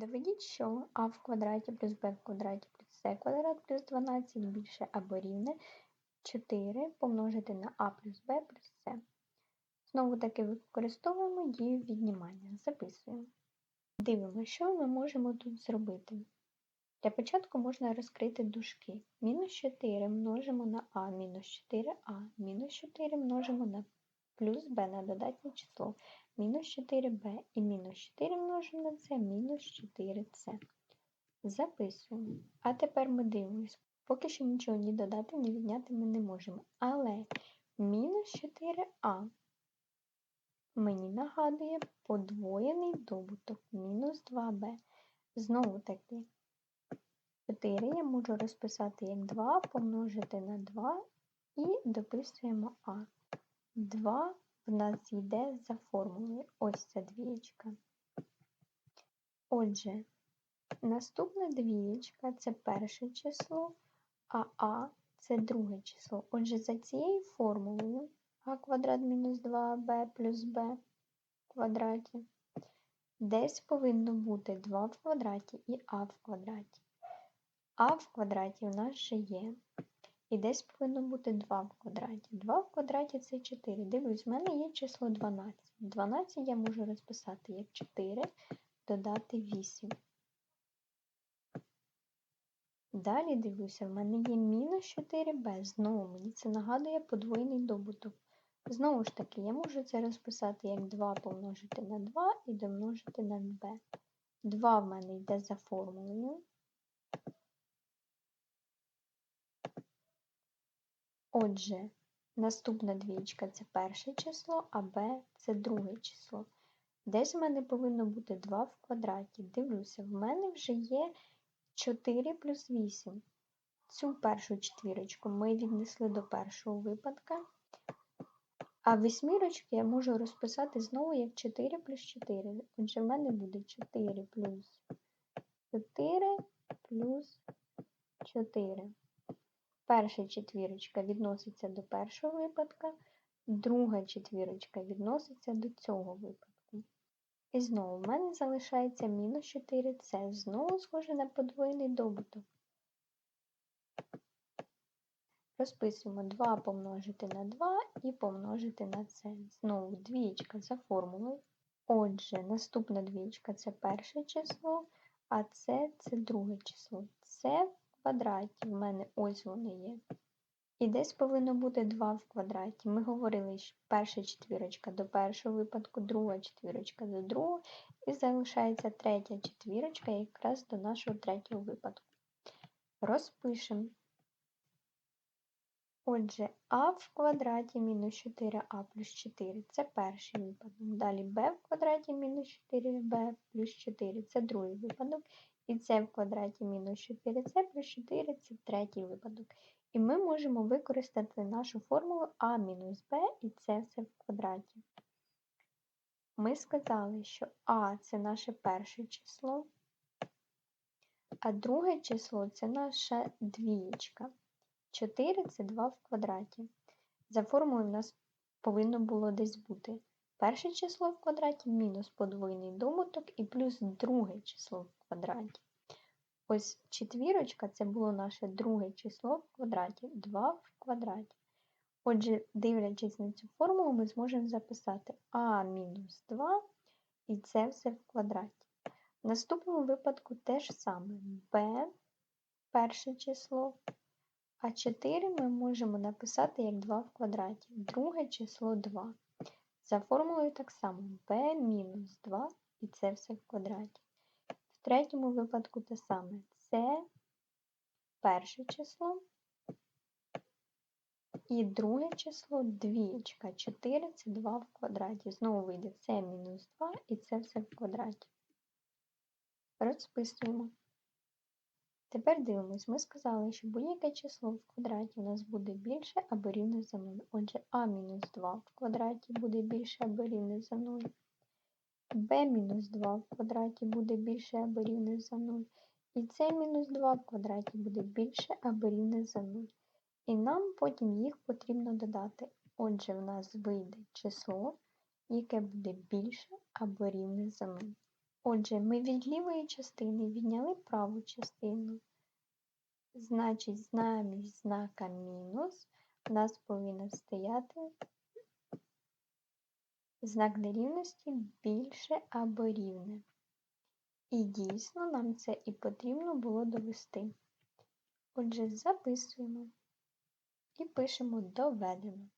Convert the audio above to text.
Доведіть, що а в квадраті плюс b в квадраті плюс c квадрат плюс 12 більше або рівне 4 помножити на а плюс b плюс c. Знову таки використовуємо дію віднімання. Записуємо. Дивимося, що ми можемо тут зробити. Для початку можна розкрити дужки. Мінус 4 множимо на а, мінус 4а, мінус 4 множимо на плюс b на додатнє число, мінус 4b і мінус 4 множимо на це мінус 4c. Записуємо. А тепер ми дивимося. Поки що нічого ні додати, ні відняти ми не можемо. Але мінус 4а мені нагадує подвоєний добуток мінус 2b. Знову таки, 4 я можу розписати як 2 помножити на 2 і дописуємо А. 2 в нас йде за формулою. Ось ця двієчка. Отже, наступна двієчка це перше число, а А це друге число. Отже, за цією формулою а квадрат мінус 2b плюс в квадраті. Десь повинно бути 2 в квадраті і а в квадраті. А в квадраті у нас вже є. І десь повинно бути 2 в квадраті. 2 в квадраті це 4. Дивлюсь, в мене є число 12. 12 я можу розписати як 4, додати 8. Далі дивлюся, в мене є мінус 4b. Знову мені це нагадує подвоєний добуток. Знову ж таки, я можу це розписати як 2 помножити на 2 і домножити на b. 2 в мене йде за формулою. Отже, наступна двічка це перше число, а b це друге число. Десь в мене повинно бути 2 в квадраті. Дивлюся, в мене вже є 4 плюс 8. Цю першу четвірочку ми віднесли до першого випадка. А восьмірочки я можу розписати знову як 4 плюс 4. Отже, в мене буде 4 плюс 4 плюс 4. Перша четвірочка відноситься до першого випадка, друга четвірочка відноситься до цього випадку. І знову в мене залишається мінус 4 це знову схоже на подвоєний добуток. Розписуємо 2 помножити на 2 і помножити на це. Знову двічка за формулою. Отже, наступна двічка це перше число, а це це друге число. Це квадраті. В мене ось воно є. І десь повинно бути 2 в квадраті. Ми говорили, що перша четвірочка до першого випадку, друга четвірочка до другого, і залишається третя четвірочка якраз до нашого третього випадку. Розпишемо. Отже, а в квадраті мінус 4а плюс 4 це перший випадок. Далі b в квадраті мінус 4b плюс 4 це другий випадок. І це в квадраті мінус 4c плюс 4 це третій випадок. І ми можемо використати нашу формулу а мінус b і це все в квадраті. Ми сказали, що а це наше перше число, а друге число це наша двієчка. 4 це 2 в квадраті. За формулою в нас повинно було десь бути перше число в квадраті мінус подвоєний добуток і плюс друге число в квадраті. Ось четвірочка це було наше друге число в квадраті, 2 в квадраті. Отже, дивлячись на цю формулу, ми зможемо записати а мінус 2 і це все в квадраті. В наступному випадку те ж саме b перше число а 4 ми можемо написати як 2 в квадраті. Друге число 2. За формулою так само b мінус 2 і це все в квадраті. В третьому випадку те саме. Це перше число. І друге число двічка. 4 це 2 в квадраті. Знову вийде це мінус 2 і це все в квадраті. Розписуємо. Тепер дивимось, ми сказали, що будь-яке число в квадраті у нас буде більше або рівне за 0. Отже, а-2 в квадраті буде більше або рівне за 0. b-2 в квадраті буде більше або рівне за 0. І c-2 в квадраті буде більше або рівне за 0. І нам потім їх потрібно додати. Отже, в нас вийде число, яке буде більше або рівне за 0. Отже, ми від лівої частини відняли праву частину. Значить, замість знака мінус у нас повинен стояти знак нерівності більше або рівне. І дійсно нам це і потрібно було довести. Отже, записуємо і пишемо доведено.